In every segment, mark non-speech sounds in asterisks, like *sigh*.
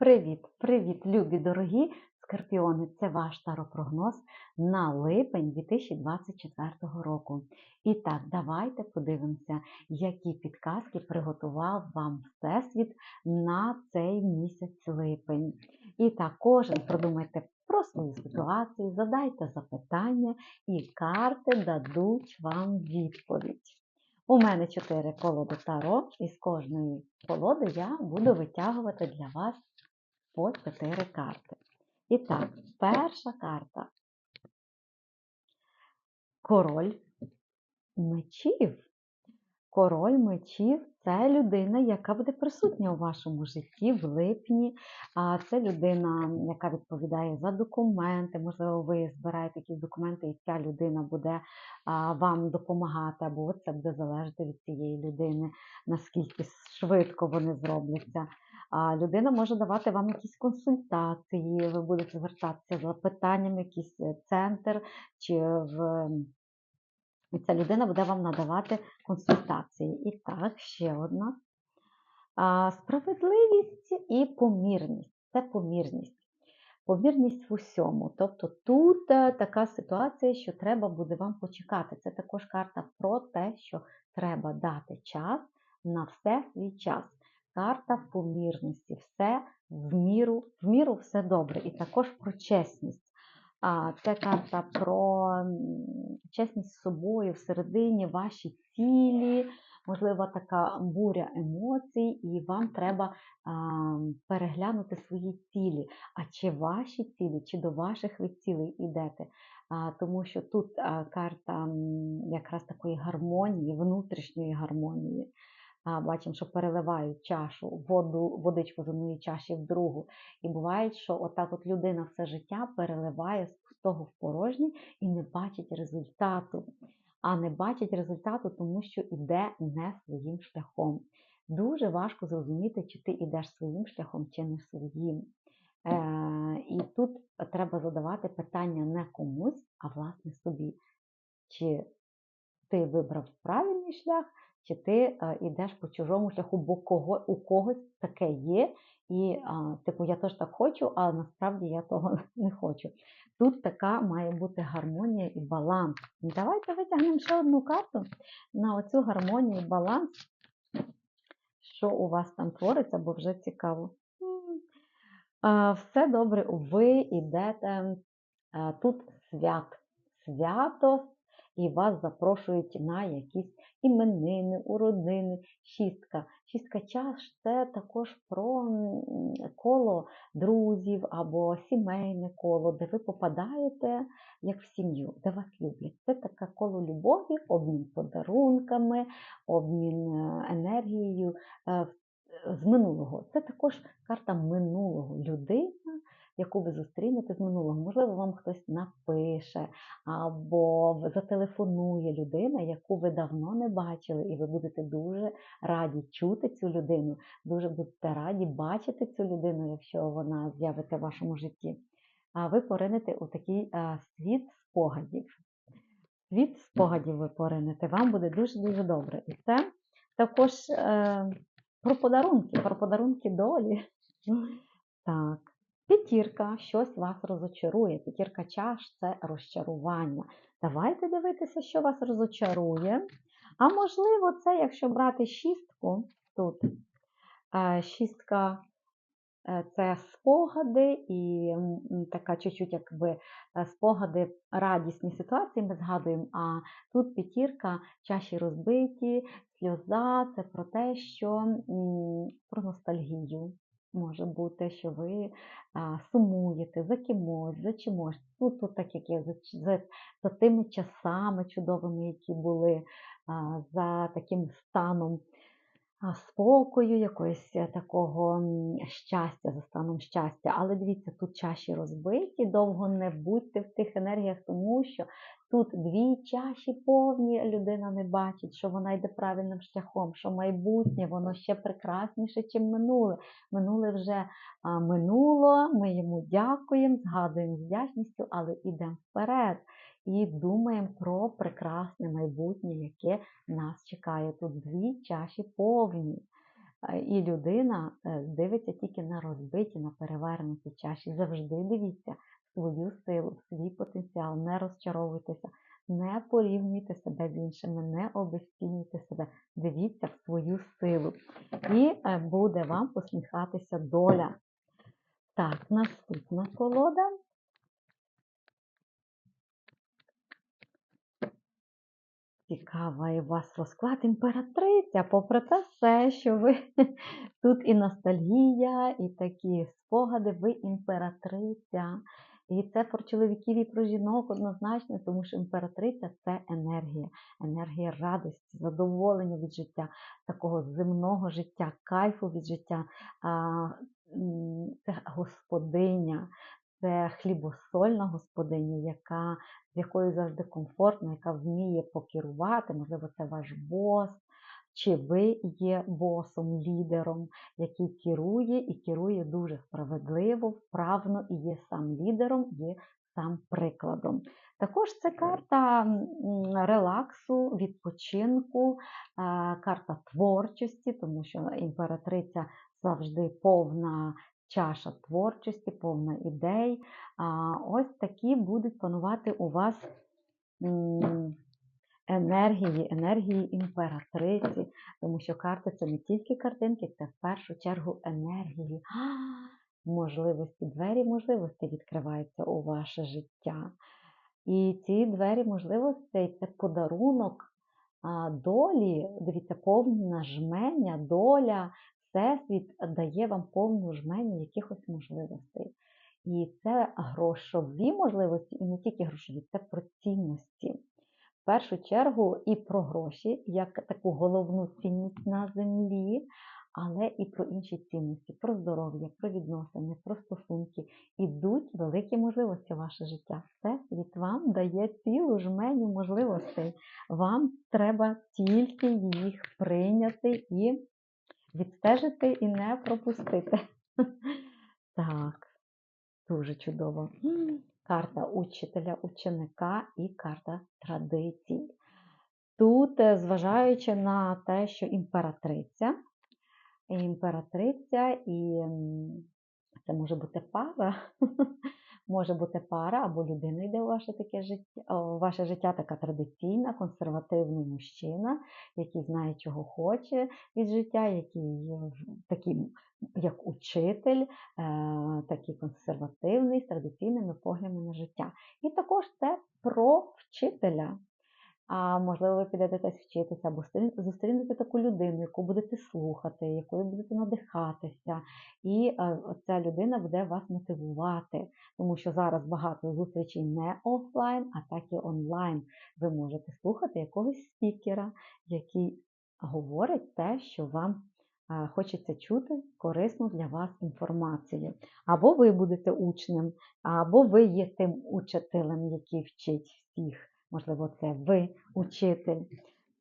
Привіт, привіт, любі дорогі скорпіони! Це ваш таропрогноз на липень 2024 року. І так, давайте подивимося, які підказки приготував вам Всесвіт на цей місяць липень. І так, кожен продумайте про свою ситуацію, задайте запитання, і карти дадуть вам відповідь. У мене чотири колоди Таро, і з кожної колоди я буду витягувати для вас по 4 карти. І так, перша карта. Король мечів. Король мечів це людина, яка буде присутня у вашому житті в липні. Це людина, яка відповідає за документи. Можливо, ви збираєте якісь документи, і ця людина буде вам допомагати, або це буде залежати від цієї людини, наскільки швидко вони зробляться. А людина може давати вам якісь консультації, ви будете звертатися за питанням, якийсь е, центр, чи в ця людина буде вам надавати консультації. І так, ще одна. Справедливість і помірність. Це помірність. Помірність в усьому. Тобто тут е, така ситуація, що треба буде вам почекати. Це також карта про те, що треба дати час на все свій час карта помірності. Все в міру, в міру все добре. І також про чесність. А Це карта про чесність з собою всередині, ваші цілі, можливо, така буря емоцій, і вам треба а, переглянути свої цілі. А чи ваші цілі, чи до ваших ви цілей йдете? А, Тому що тут а, карта якраз такої гармонії, внутрішньої гармонії бачимо, що переливають чашу, воду, водичку з одної чаші в другу. І буває, що отак от людина все життя переливає з пустого в порожнє і не бачить результату. А не бачить результату, тому що йде не своїм шляхом. Дуже важко зрозуміти, чи ти йдеш своїм шляхом, чи не своїм. Е, І тут треба задавати питання не комусь, а власне собі. Чи ти вибрав правильний шлях, чи ти йдеш по чужому шляху, бо кого, у когось таке є. І, а, типу, я теж так хочу, але насправді я того *laughs* не хочу. Тут така має бути гармонія і баланс. Давайте витягнемо ще одну карту на оцю гармонію і баланс, що у вас там твориться, бо вже цікаво. А, все добре, ви йдете а, тут свят. Свято і вас запрошують на якісь іменини, уродини, шістка. Шістка чаш це також про коло друзів або сімейне коло, де ви попадаєте як в сім'ю, де вас люблять. Це таке коло любові, обмін подарунками, обмін е, енергією е, з минулого. Це також карта минулого людина яку ви зустрінете з минулого. Можливо, вам хтось напише або зателефонує людина, яку ви давно не бачили, і ви будете дуже раді чути цю людину, дуже будете раді бачити цю людину, якщо вона з'явиться в вашому житті. А ви поринете у такий світ спогадів. Світ спогадів ви поринете, вам буде дуже-дуже добре. І це також е, про подарунки, про подарунки долі. Так. П'ятірка щось вас розочарує. П'ятірка чаш це розчарування. Давайте дивитися, що вас розочарує. А можливо, це, якщо брати шістку, тут е, шістка е, це спогади і така чуть-чуть якби е, спогади, радісні ситуації ми згадуємо. А тут п'ятірка, чаші розбиті, сльоза це про те, що про ностальгію. Може бути, що ви а, сумуєте за кимось, за чимось. Ну, тут так як є, за, за, за тими часами чудовими, які були, а, за таким станом спокою, якогось е, такого щастя, за станом щастя. Але дивіться, тут чаші розбиті, довго не будьте в тих енергіях, тому що тут дві чаші повні, людина не бачить, що вона йде правильним шляхом, що майбутнє, воно ще прекрасніше, ніж минуле. Минуле вже минуло, ми йому дякуємо, згадуємо з вдячністю, але йдемо вперед і думаємо про прекрасне майбутнє, яке нас чекає. Тут дві чаші повні. І людина е, дивиться тільки на розбиті, на перевернуті чаші. Завжди дивіться свою силу, свій потенціал, не розчаровуйтеся, не порівнюйте себе з іншими, не обесцінюйте себе. Дивіться в свою силу. І е, буде вам посміхатися доля. Так, наступна колода. Цікавий у вас розклад імператриця, попри те все, що ви *laughs* тут і ностальгія, і такі спогади, ви імператриця. І це про чоловіків і про жінок однозначно, тому що імператриця це енергія, енергія радості, задоволення від життя, такого земного життя, кайфу від життя. Це господиня, це хлібосольна господиня, яка, з якою завжди комфортно, яка вміє покерувати, можливо, це ваш бос, чи ви є босом, лідером, який керує і керує дуже справедливо, вправно і є сам лідером, є сам прикладом. Також це карта релаксу, відпочинку, карта творчості, тому що імператриця завжди повна чаша творчості, повна ідей. Ось такі будуть панувати у вас енергії, енергії імператриці, тому що карти це не тільки картинки, це в першу чергу енергії. *gasps* Можливості, двері можливостей відкриваються у ваше життя. І ці двері можливостей це подарунок долі, дивіться, повне жмення, доля, Всесвіт дає вам повну жменю якихось можливостей. І це грошові можливості, і не тільки грошові, це про цінності. В першу чергу і про гроші, як таку головну цінність на землі, але і про інші цінності, про здоров'я, про відносини, про стосунки. Ідуть великі можливості в ваше життя. Всесвіт вам дає цілу жменю можливостей. Вам треба тільки їх прийняти і відстежити і не пропустити. *laughs* Так, дуже чудово. Карта учителя, ученика і карта традицій. Тут, е, зважаючи на те, що імператриця, імператриця і це може бути пара, *laughs* може бути пара або людина йде у ваше таке життя, у ваше життя така традиційна, консервативний мужчина, який знає, чого хоче від життя, який е, такий, як учитель, е, такий консервативний, з традиційними поглядами на життя. І також це про вчителя. А можливо, ви підете десь вчитися або стрін- зустрінете таку людину, яку будете слухати, якою будете надихатися. І е, ця людина буде вас мотивувати, тому що зараз багато зустрічей не офлайн, а так і онлайн. Ви можете слухати якогось спікера, який говорить те, що вам е, хочеться чути корисну для вас інформацію. Або ви будете учнем, або ви є тим учителем, який вчить всіх. Можливо, це ви учитель.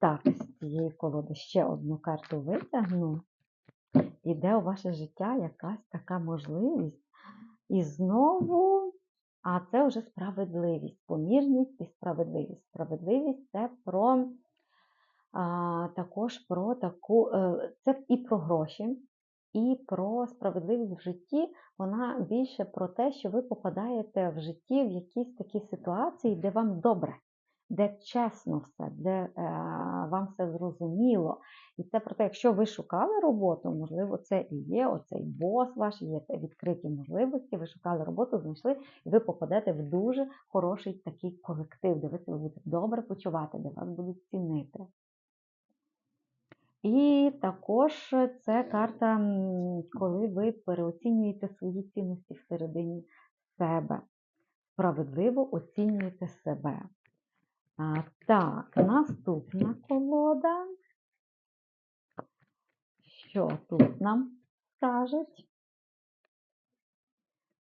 Так, з цієї колоди ще одну карту витягну. Іде у ваше життя якась така можливість. І знову, а це вже справедливість, помірність і справедливість. Справедливість це про а, також про таку, е, це і про гроші, і про справедливість в житті. Вона більше про те, що ви попадаєте в житті в якісь такі ситуації, де вам добре де чесно все, де е, вам все зрозуміло. І це про те, якщо ви шукали роботу, можливо, це і є оцей бос ваш, є відкриті можливості, ви шукали роботу, знайшли, і ви попадете в дуже хороший такий колектив, де ви себе будете добре почувати, де вас будуть цінити. І також це карта, коли ви переоцінюєте свої цінності всередині себе. Справедливо оцінюєте себе. Так, наступна колода. Що тут нам скажуть?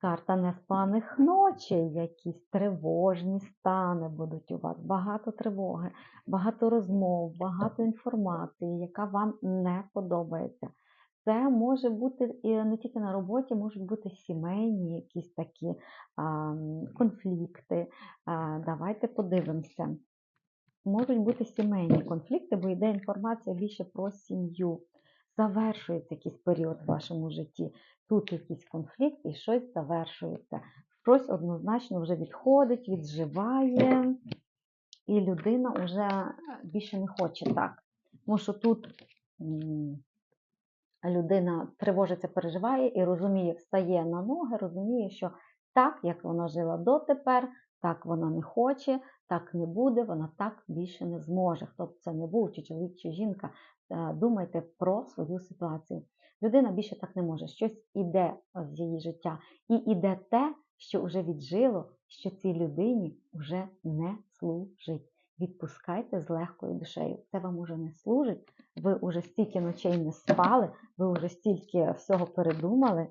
Карта неспаних ночей, якісь тривожні стани будуть у вас, багато тривоги, багато розмов, багато інформації, яка вам не подобається. Це може бути і не тільки на роботі, можуть бути сімейні якісь такі а, конфлікти. А, давайте подивимося. Можуть бути сімейні конфлікти, бо йде інформація більше про сім'ю. завершується якийсь період в вашому житті. Тут якийсь конфлікт і щось завершується. Щось однозначно вже відходить, відживає, і людина вже більше не хоче так. Тому що тут людина тривожиться, переживає і розуміє, встає на ноги, розуміє, що так, як вона жила дотепер, так вона не хоче, так не буде, вона так більше не зможе. Хто б це не був, чи чоловік, чи жінка, е, думайте про свою ситуацію. Людина більше так не може. Щось іде з її життя. І іде те, що вже віджило, що цій людині вже не служить. Відпускайте з легкою душею. Це вам уже не служить. Ви вже стільки ночей не спали, ви вже стільки всього передумали,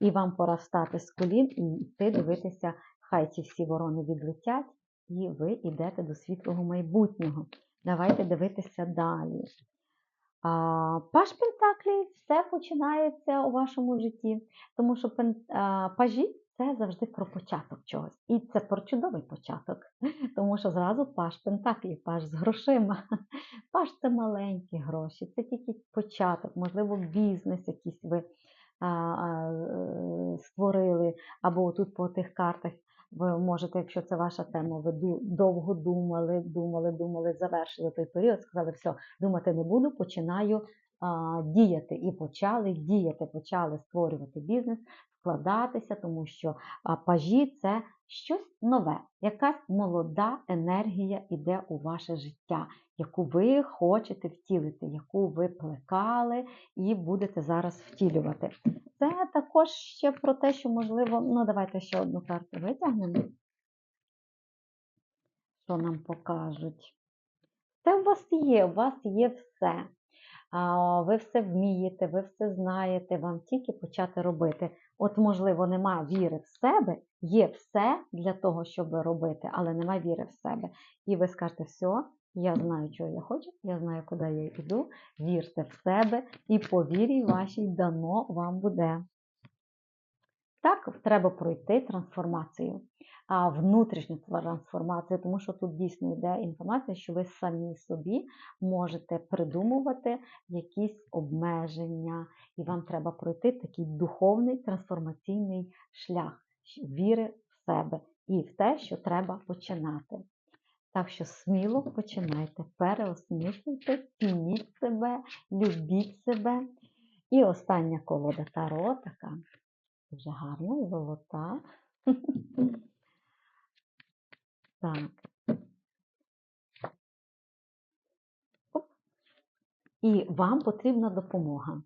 і вам пора встати з колін і йти дивитися, хай ці всі ворони відлетять, і ви йдете до світлого майбутнього. Давайте дивитися далі. А, Паш Пентаклі все починається у вашому житті, тому що пажі це завжди про початок чогось. І це про чудовий початок. Тому що зразу паш Пентаклі, паш з грошима. *laughs* Паш це маленькі гроші, це тільки початок, можливо, бізнес якийсь ви а, а, створили, або тут по тих картах. Ви можете, якщо це ваша тема, ви довго думали, думали, думали, завершили той період, сказали, все, думати не буду, починаю а, діяти. І почали діяти, почали створювати бізнес, вкладатися, тому що пажі це щось нове, якась молода енергія йде у ваше життя, яку ви хочете втілити, яку ви плекали і будете зараз втілювати. Це також ще про те, що, можливо, ну, давайте ще одну карту витягнемо, що нам покажуть. Це у вас є, у вас є все. Ви все вмієте, ви все знаєте, вам тільки почати робити. От, можливо, нема віри в себе, є все для того, щоб робити, але нема віри в себе. І ви скажете, все, я знаю, чого я хочу, я знаю, куди я йду. Вірте в себе, і по вірі вашій дано вам буде. Так, треба пройти трансформацію внутрішню трансформацію, тому що тут дійсно йде інформація, що ви самі собі можете придумувати якісь обмеження, і вам треба пройти такий духовний трансформаційний шлях віри в себе і в те, що треба починати. Так що сміло починайте, переосмислюйте, цініть себе, любіть себе. І остання колода Таро така дуже гарна, золота. *laughs* Так. І вам потрібна допомога.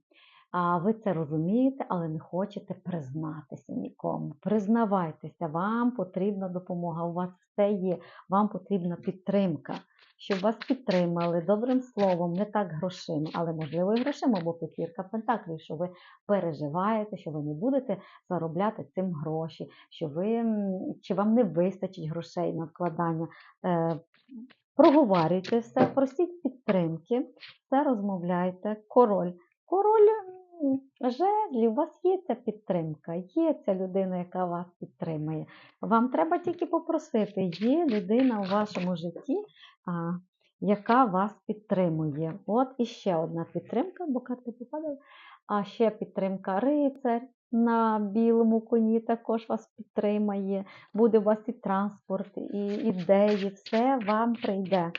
А ви це розумієте, але не хочете признатися нікому. Признавайтеся, вам потрібна допомога, у вас все є, вам потрібна підтримка щоб вас підтримали добрим словом, не так грошима, але, можливо, і грошима, бо п'ятірка пентаклів, що ви переживаєте, що ви не будете заробляти цим гроші, що ви, чи вам не вистачить грошей на вкладання. Е, проговорюйте все, просіть підтримки, все розмовляйте. Король. Король жезлі, у вас є ця підтримка, є ця людина, яка вас підтримує. Вам треба тільки попросити, є людина у вашому житті, яка вас підтримує. От іще одна підтримка, бо карти попадали, а ще підтримка рицар. На білому коні також вас підтримає, буде у вас і транспорт, і ідеї, все вам прийде.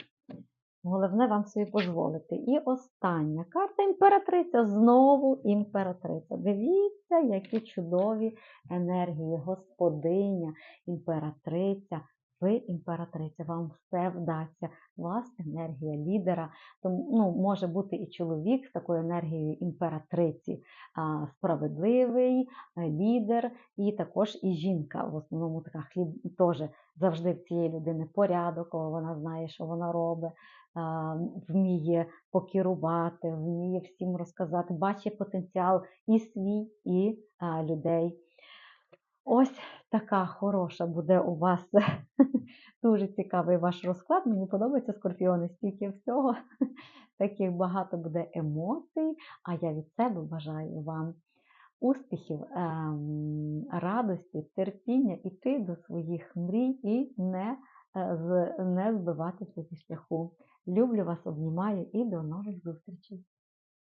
Головне вам собі дозволити. І остання карта імператриця. Знову імператриця. Дивіться, які чудові енергії, господиня, імператриця. Ви імператриця, вам все вдасться. У вас енергія лідера. Тому ну, може бути і чоловік з такою енергією імператриці, а, справедливий лідер, і також і жінка. В основному така хліб теж завжди в цієї людини порядок, вона знає, що вона робить вміє покерувати, вміє всім розказати, бачить потенціал і свій, і людей. Ось така хороша буде у вас *laughs* дуже цікавий ваш розклад. Мені подобається скорпіони, стільки всього. *laughs* Таких багато буде емоцій, а я від себе бажаю вам успіхів, ем, радості, терпіння іти до своїх мрій і не, е, не збиватися зі шляху. Люблю вас, обнімаю і до нових зустрічей!